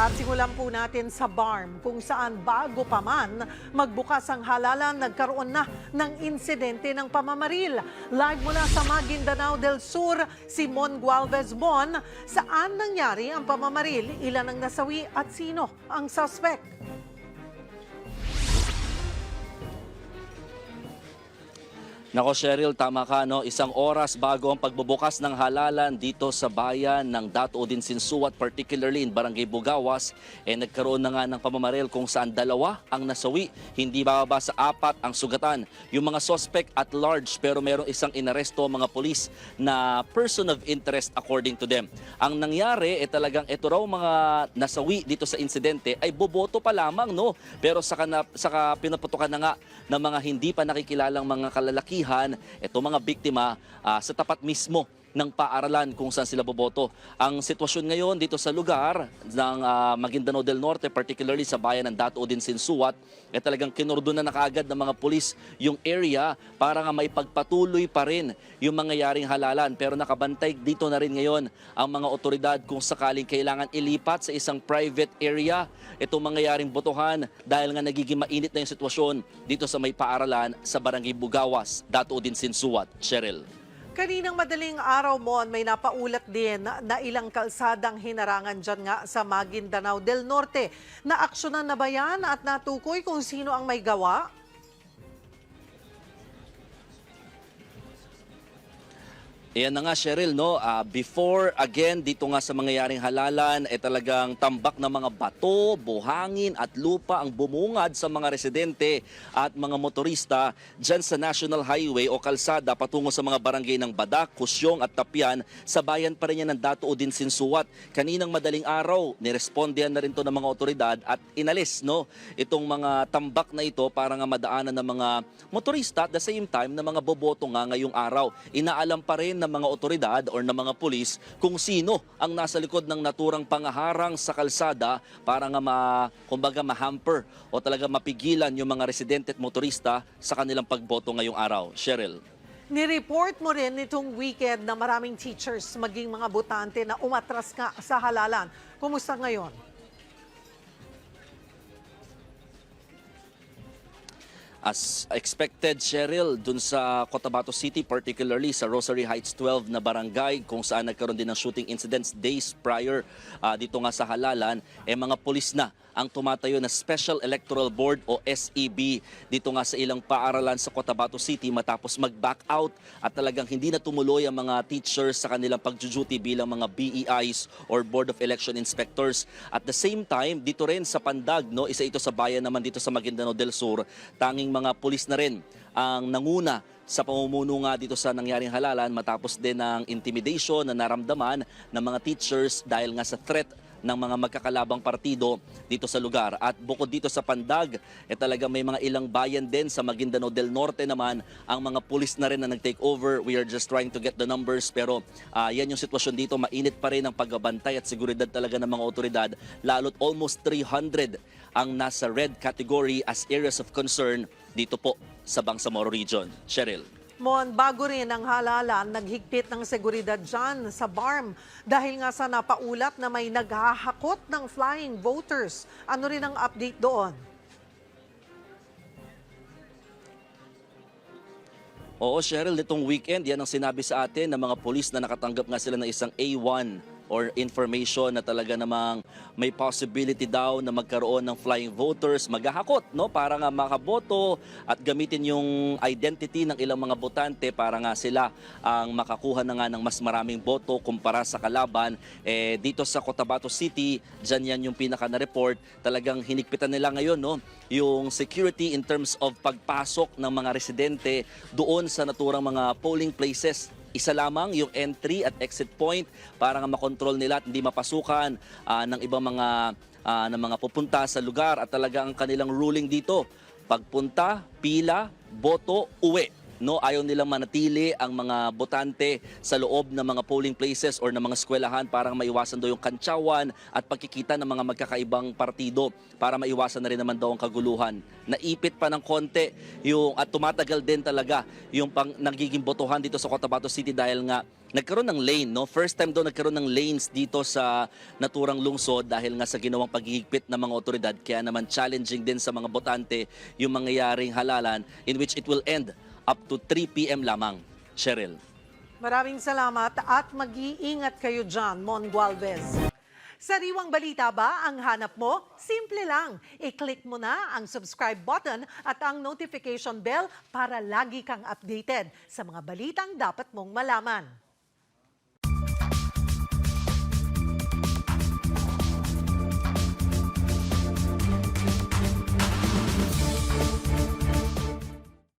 At simulan po natin sa BARM kung saan bago pa man magbukas ang halalan, nagkaroon na ng insidente ng pamamaril. Live mula sa Maguindanao del Sur, Simon Gualvez Bon, saan nangyari ang pamamaril, ilan ang nasawi at sino ang suspect? Nako Cheryl, tama ka no, isang oras bago ang pagbubukas ng halalan dito sa bayan ng Dato din Sinsuat, particularly in Barangay Bugawas, eh nagkaroon na nga ng pamamaril kung saan dalawa ang nasawi, hindi bababa sa apat ang sugatan. Yung mga suspect at large pero merong isang inaresto mga polis na person of interest according to them. Ang nangyari eh talagang ito raw mga nasawi dito sa insidente ay boboto pa lamang no, pero saka, na, saka pinaputukan na nga ng mga hindi pa nakikilalang mga kalalakihan, ito mga biktima ah, sa tapat mismo ng paaralan kung saan sila boboto. Ang sitwasyon ngayon dito sa lugar ng ah, Maguindanao del Norte, particularly sa bayan ng Dato din Sinsuat, eh talagang kinordona na kaagad ng mga pulis yung area para nga maipagpatuloy pa rin yung mangyayaring halalan. Pero nakabantay dito na rin ngayon ang mga otoridad kung sakaling kailangan ilipat sa isang private area itong mangyayaring botohan dahil nga nagiging mainit na yung sitwasyon dito sa may paaralan sa Barangay Bugawas, Dato din Sinsuat. Cheryl. Kaninang madaling araw mo, may napaulat din na, ilang kalsadang hinarangan dyan nga sa Maguindanao del Norte. Naaksyonan na ba yan at natukoy kung sino ang may gawa? Ayan na nga Cheryl, no? Ah, before, again, dito nga sa mangyayaring halalan, eh talagang tambak na mga bato, buhangin at lupa ang bumungad sa mga residente at mga motorista dyan sa National Highway o kalsada patungo sa mga barangay ng Badak, Kusyong at Tapian sa bayan pa rin yan ng Dato Udin Sinsuat. Kaninang madaling araw, nirespondihan na rin to ng mga otoridad at inalis no, itong mga tambak na ito para nga madaanan ng mga motorista at the same time na mga boboto nga ngayong araw. Inaalam pa rin ng mga otoridad or ng mga pulis kung sino ang nasa likod ng naturang pangaharang sa kalsada para nga ma, kumbaga ma-hamper o talaga mapigilan yung mga residente at motorista sa kanilang pagboto ngayong araw. Cheryl. Nireport mo rin nitong weekend na maraming teachers maging mga botante na umatras nga sa halalan. Kumusta ngayon? As expected, Cheryl, dun sa Cotabato City, particularly sa Rosary Heights 12 na barangay, kung saan nagkaroon din ng shooting incidents days prior ah, dito nga sa halalan, eh mga polis na ang tumatayo na Special Electoral Board o SEB dito nga sa ilang paaralan sa Cotabato City matapos mag-back out at talagang hindi na tumuloy ang mga teachers sa kanilang pagjuduty bilang mga BEIs or Board of Election Inspectors. At the same time, dito rin sa Pandag, no, isa ito sa bayan naman dito sa Maguindanao del Sur, tanging mga pulis na rin ang nanguna sa pamumuno nga dito sa nangyaring halalan matapos din ng intimidation na naramdaman ng mga teachers dahil nga sa threat ng mga magkakalabang partido dito sa lugar. At bukod dito sa Pandag, eh talaga may mga ilang bayan din sa Maguindanao del Norte naman ang mga pulis na rin na nag-take over. We are just trying to get the numbers pero ah, yan yung sitwasyon dito. Mainit pa rin ang pagbabantay at seguridad talaga ng mga otoridad. Lalo't almost 300 ang nasa red category as areas of concern dito po sa Bangsamoro Region. Cheryl. Mon, bago rin ang halalan, naghigpit ng seguridad dyan sa BARM dahil nga sa napaulat na may naghahakot ng flying voters. Ano rin ang update doon? Oo, Cheryl, nitong weekend, yan ang sinabi sa atin ng mga polis na nakatanggap nga sila ng isang A1 or information na talaga namang may possibility daw na magkaroon ng flying voters, maghahakot no, para nga makaboto at gamitin yung identity ng ilang mga botante para nga sila ang makakuha na nga ng mas maraming boto kumpara sa kalaban. Eh, dito sa Cotabato City, dyan yan yung pinaka na-report. Talagang hinigpitan nila ngayon no, yung security in terms of pagpasok ng mga residente doon sa naturang mga polling places isa lamang yung entry at exit point para nga makontrol nila at hindi mapasukan ah, ng ibang mga ah, ng mga pupunta sa lugar at talaga ang kanilang ruling dito pagpunta, pila, boto, uwi. No ayaw nilang manatili ang mga botante sa loob ng mga polling places or ng mga eskwelahan para maiwasan daw yung kantsawan at pagkikita ng mga magkakaibang partido para maiwasan na rin naman daw ang kaguluhan. Naipit pa ng konti yung at tumatagal din talaga yung pang nagiging botohan dito sa Cotabato City dahil nga nagkaroon ng lane, no? First time daw nagkaroon ng lanes dito sa naturang lungsod dahil nga sa ginawang paghihigpit ng mga otoridad. Kaya naman challenging din sa mga botante yung mangyayaring halalan in which it will end up to 3 p.m. lamang. Cheryl. Maraming salamat at mag-iingat kayo dyan, Mon Gualvez. Sariwang balita ba ang hanap mo? Simple lang. I-click mo na ang subscribe button at ang notification bell para lagi kang updated sa mga balitang dapat mong malaman.